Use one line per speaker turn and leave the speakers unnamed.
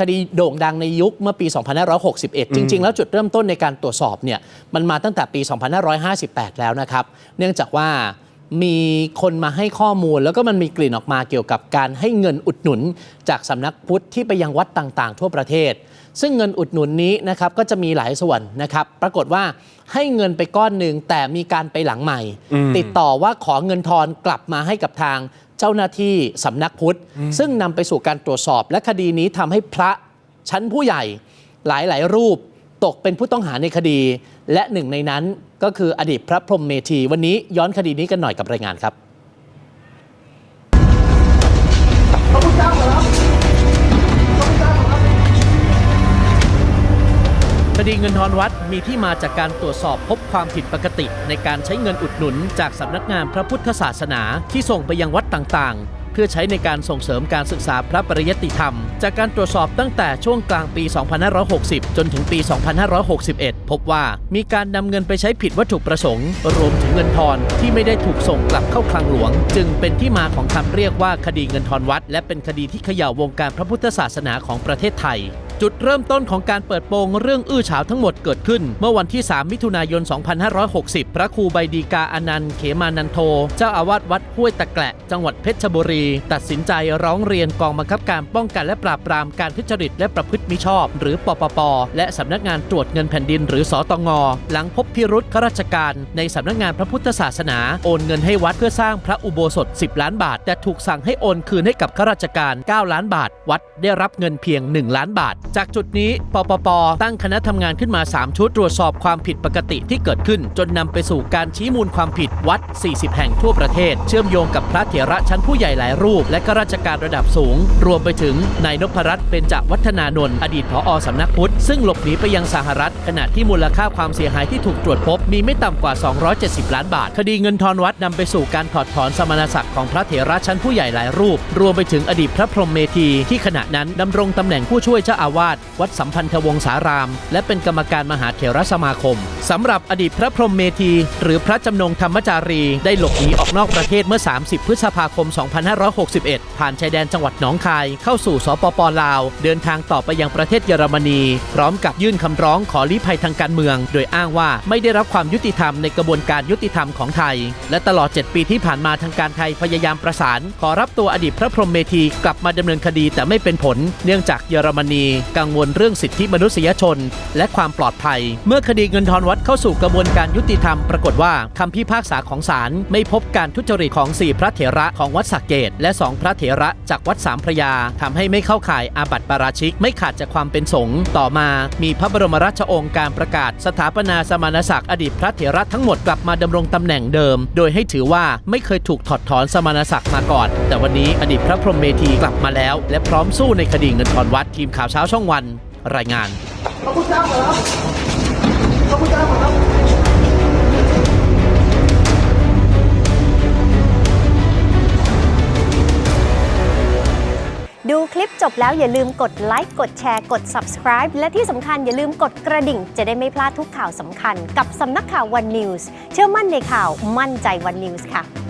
คดีโด่งดังในยุคเมื่อปี 2561 จริง ๆ แล้วจุดเริ่มต้นในการตรวจสอบเนี่ยมันมาตั้งแต่ปี 2558 แล้วนะครับ เนื่องจากว่า มีคนมาให้ข้อมูล แล้วก็มันมีกลิ่นออกมาเกี่ยวกับการให้เงินอุดหนุน จากสำนักพุทธที่ไปยังวัดต่างๆ ทั่วประเทศ ซึ่งเงินอุดหนุนนี้นะครับก็จะมีหลายส่วนนะครับ ปรากฏว่าให้เงินไปก้อนหนึ่งแต่มีการไปหลังใหม่ติดต่อว่าขอเงินทอนกลับมาให้กับทางเจ้าหน้าที่สำนักพุทธ ซึ่งนำไปสู่การตรวจสอบและคดีนี้ทำให้พระชั้นผู้ใหญ่หลาย ๆ รูป ตกเป็นผู้ต้องหาในคดี และหนึ่งในนั้นก็คืออดีตพระพรหมเมธี วันนี้ย้อนคดีนี้กันหน่อยกับรายงานครับคดีเงินทอนวัดมีที่มาจากการตรวจสอบพบความผิดปกติ ในการใช้เงินอุดหนุนจากสำนักงานพระพุทธศาสนาที่ส่งไปยังวัดต่างๆ เพื่อใช้ในการส่งเสริมการศึกษาพระปริยติธรรม จากการตรวจสอบตั้งแต่ช่วงกลางปี 2560 จนถึงปี 2561 พบว่ามีการนำเงินไปใช้ผิดวัตถุประสงค์ รวมถึงเงินทอนที่ไม่ได้ถูกส่งกลับเข้าคลังหลวง จึงเป็นที่มาของคำเรียกว่าคดีเงินทอนวัด และเป็นคดีที่เขย่าวงการพระพุทธศาสนาของประเทศไทยจุดเริ่มต้นของการเปิดโปงเรื่องอื้อฉาวทั้งหมดเกิดขึ้น เมื่อวันที่ 3 มิถุนายน 2560 พระครูใบดีกาอนันต์ เขมานันโท เจ้าอาวาสวัดห้วยตะแกละ จังหวัดเพชรบุรี ตัดสินใจร้องเรียนกองบังคับการป้องกันและปราบปรามการทุจริตและประพฤติมิชอบ หรือปปป และสำนักงานตรวจเงินแผ่นดิน หรือสตงหลังพบพิรุษข้าราชการ ในสำนักงานพระพุทธศาสนา โอนเงินให้วัดเพื่อสร้างพระอุโบสถ 10 ล้านบาท แต่ถูกสั่งให้โอนคืนให้กับข้าราชการ 9 ล้านบาท วัดได้รับเงินเพียง 1 ล้านบาท จากจุดนี้ปปป ตั้งคณะทำงานขึ้นมา 3 ชุดตรวจสอบความผิดปกติที่เกิดขึ้น จนนำไปสู่การชี้มูลความผิดวัด 40 แห่งทั่วประเทศ เชื่อมโยงกับพระเถระชั้นผู้ใหญ่หลายรูป และข้าราชการระดับสูง รวมไปถึงนายนพรัตน์เบญจวัฒนานนท์อดีตผอสำนักพุทธ ซึ่งหลบหนีไปยังสหรัฐ ขณะที่มูลค่าความเสียหายที่ถูกตรวจพบมีไม่ต่ำกว่า 270 ล้านบาท คดีเงินทอนวัดนำไปสู่การถอดถอนสมณศักดิ์ของพระเถระชั้นผู้ใหญ่หลายรูป รวมไปถึงอดีตพระพรหมเมธีที่ขณะนั้นดำรงตำแหน่งผู้ช่วยเจ้าอาวาสวัดสัมพันธวงศาราม และเป็นกรรมการมหาเถรสมาคมสำหรับอดีตพระพรหมเมธี หรือพระจำนงธรรมจารี ได้หลบหนีออกนอกประเทศเมื่อ 30 พฤษภาคม 2561 ผ่านชายแดนจังหวัดหนองคาย เข้าสู่สปปลาว เดินทางต่อไปยังประเทศเยอรมนี พร้อมกับยื่นคำร้องขอลี้ภัยทางการเมือง โดยอ้างว่าไม่ได้รับความยุติธรรมในกระบวนการยุติธรรมของไทย และตลอด 7 ปีที่ผ่านมาทางการไทยพยายามประสาน ขอรับตัวอดีตพระพรหมเมธีกลับมาดำเนินคดีแต่ไม่เป็นผล เนื่องจากเยอรมนี กังวลเรื่องสิทธิมนุษยชน และความปลอดภัย เมื่อคดีเงินทอนวัดเข้าสู่กระบวนการยุติธรรมปรากฏว่าคำพิพากษาของศาลไม่พบการทุจริตของ4พระเถระของวัดสักเกต และ 2 พระเถระจากวัดสามพระยาทำให้ไม่เข้าข่ายอาบัติปาราชิกไม่ขาดจากความเป็นสงฆ์ต่อมา มีพระบรมราชโองการประกาศ สถาปนาสมณศักดิ์อดีตพระเถระทั้งหมดกลับมาดำรงตำแหน่งเดิม โดยให้ถือว่าไม่เคยถูกถอดถอนสมณศักดิ์มาก่อน แต่วันนี้อดีตพระพรหมเมธีกลับมาแล้ว และพร้อมสู้ในคดีเงินทอนวัดทีมข่าวเช้าช่องวัน รายงาน
ดูคลิป จบแล้วอย่าลืมกดไลค์กดแชร์กด subscribe และที่สำคัญอย่าลืมกดกระดิ่ง จะได้ไม่พลาดทุกข่าวสำคัญ กับสำนักข่าว One News เชื่อมั่นในข่าวมั่นใจ One News ค่ะ